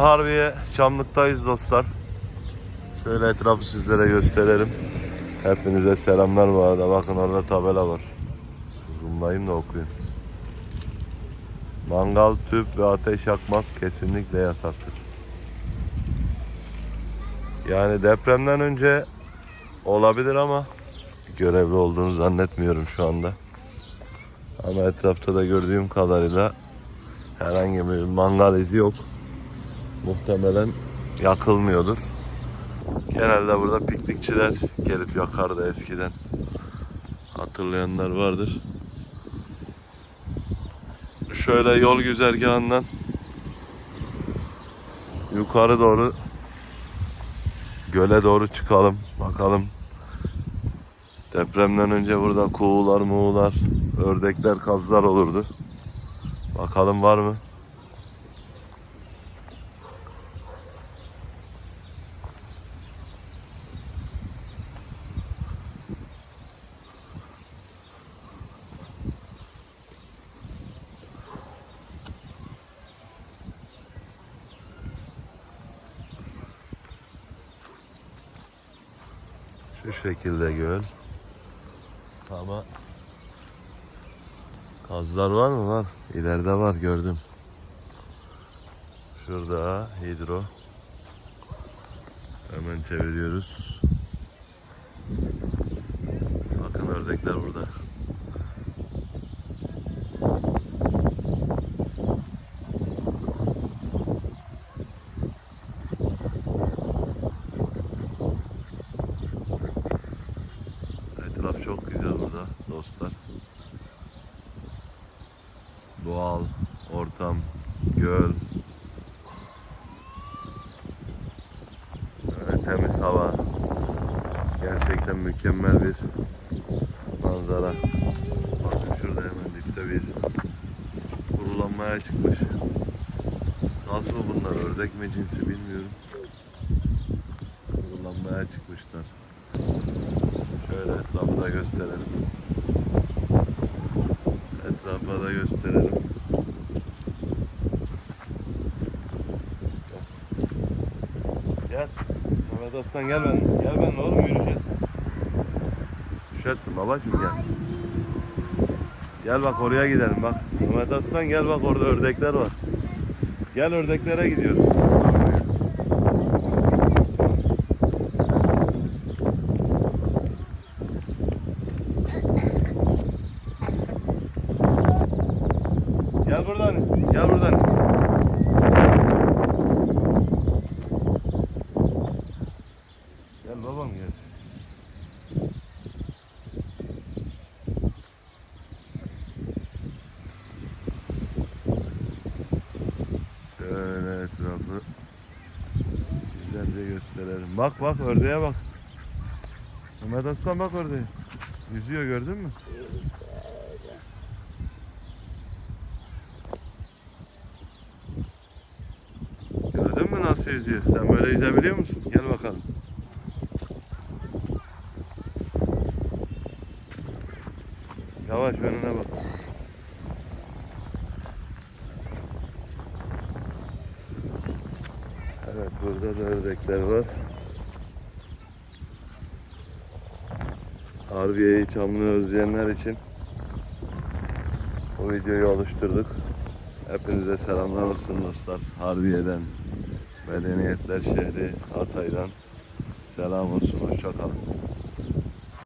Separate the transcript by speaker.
Speaker 1: Harbiye Çamlık'tayız dostlar. Şöyle etrafı sizlere gösterelim. Hepinize selamlar bu arada. Bakın orada tabela var. Zoomlayayım da okuyun. Mangal, tüp ve ateş yakmak kesinlikle yasaktır. Yani depremden önce olabilir ama görevli olduğunu zannetmiyorum şu anda. Ama etrafta da gördüğüm kadarıyla herhangi bir mangal izi yok. Muhtemelen yakılmıyordur. Genelde burada piknikçiler gelip yakardı eskiden. Hatırlayanlar vardır. Şöyle yol güzergahından yukarı doğru göle doğru çıkalım. Bakalım. Depremden önce burada kuğular, muğular, ördekler, kazlar olurdu. Bakalım var mı? Şu şekilde göl. Ama kazlar var mı? Var. İleride var gördüm. Şurada hidro. Hemen çeviriyoruz. Bakın ördekler burada. Etraf çok güzel burada dostlar. Doğal ortam, göl. Temiz hava. Gerçekten mükemmel bir manzara. Bakın şurada hemen dipte bir kurulanmaya çıkmış. Nasıl bunlar? Ördek mi cinsi bilmiyorum. Kurulanmaya çıkmışlar. Şöyle etrafı da gösterelim. Etrafa gösterelim. Gel. Mehmet Aslan gel ben. Gel ben oğlum yürüyeceğiz. Düşersin babacığım gel. Gel bak oraya gidelim bak. Mehmet Aslan gel bak orada ördekler var. Gel ördeklere gidiyoruz. Gel buradan. Gel buradan. Gel babam gel. Şöyle etrafı güzelce gösterelim. Bak bak ördeğe bak. Mehmet Aslan bak ördeğe. Yüzüyor gördün mü? Nasıl yüzüyor? Sen böyle yüzebiliyor musun? Gel bakalım. Yavaş önüne bak. Evet burada da ördekler var. Harbiye'yi Çamlı'yı özleyenler için bu videoyu oluşturduk. Hepinize selamlar olsun dostlar. Harbiye'den, Medeniyetler şehri Hatay'dan selam olsun. Hoşçakalın.